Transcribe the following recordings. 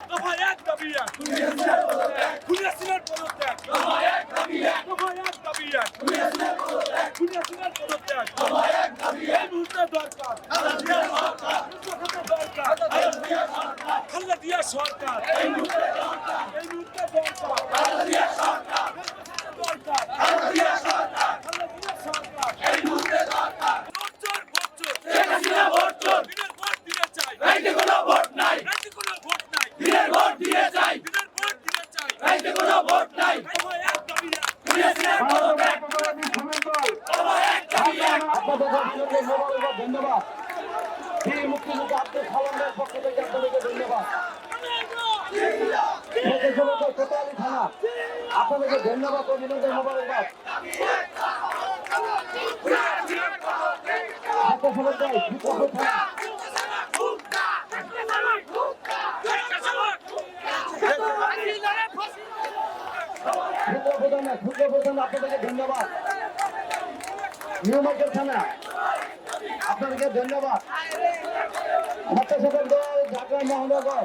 দফা এক দাবি এক। খুনিয়াসিনের পদত্যাগ। দফা এক দাবি এক। খুনিয়াসিনের পদত্যাগ। এই মুহূর্তে দরকার দরকার খালেদা জিয়া সরকার ভোট চোর, ভোট চোর। দিনের ভোট দিতে চাই রাইতে কোনো ভোট নাই দিনের ভোট দিতে চাই দফা এক দাবি এক আপনাদের সঙ্গে ধন্যবাদ বীর মুক্তিযোদ্ধা আব্দুল সালামের পক্ষ থেকে আপনাদেরকে ধন্যবাদ সদস্যবর্গ কোতোয়ালি থানা আপনাদেরকে ধন্যবাদ। অভিনন্দন মোবারকবাদ ক্ষুদ্র প্রধান আপনাদেরকে ধন্যবাদ। নিউ থানা আপনাদেরকে ধন্যবাদ সদস্যবর্গ ঢাকা মহানগর।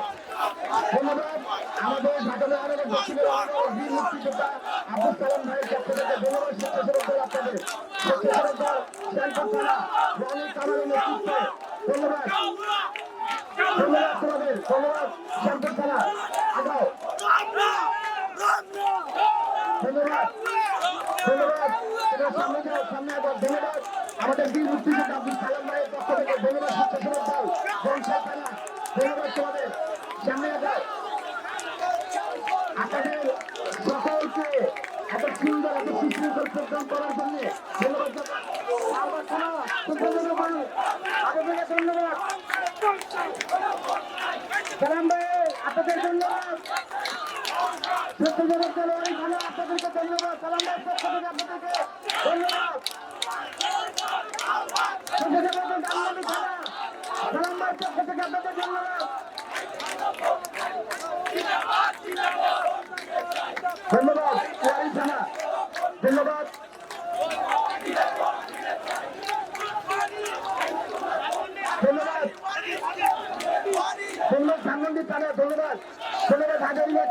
ধন্যবাদ আমাদের ঢাকা মহানগর দক্ষিণের বীর মুক্তিযোদ্ধা আব্দুল কালাম ভাইয়ের পক্ষ থেকে ধন্যবাদ, স্বেচ্ছাসেবক দল আপনাদের স্বেচ্ছাসেবক দল শ্যামপুর থানা রনি কামালের নেতৃত্বে ধন্যবাদ ধন্যবাদ তোমাদের ধন্যবাদ শ্যামপুর থানা ধন্যবাদ তোমাদের। আপনাদের সকলকে এত সুন্দর এত সুশৃঙ্খল প্রোগ্রাম করার জন্য ধন্যবাদ থানা ধন্যবাদ সালাম ভাই আপনাদের ধন্যবাদ সত্যজনক অনেক ভালো আপনাদেরকে ধন্যবাদ সালাম ভাই পক্ষ থেকে আপনাদেরকে ধন্যবাদ সত্যজনক থেকে আপনাদের ধন্যবাদ ওয়ারি থানা ধন্যবাদ ধন্যবাদ। ধন্যবাদ ধানমন্ডি থানা ধন্যবাদ। ধন্যবাদ হাজারিবাগ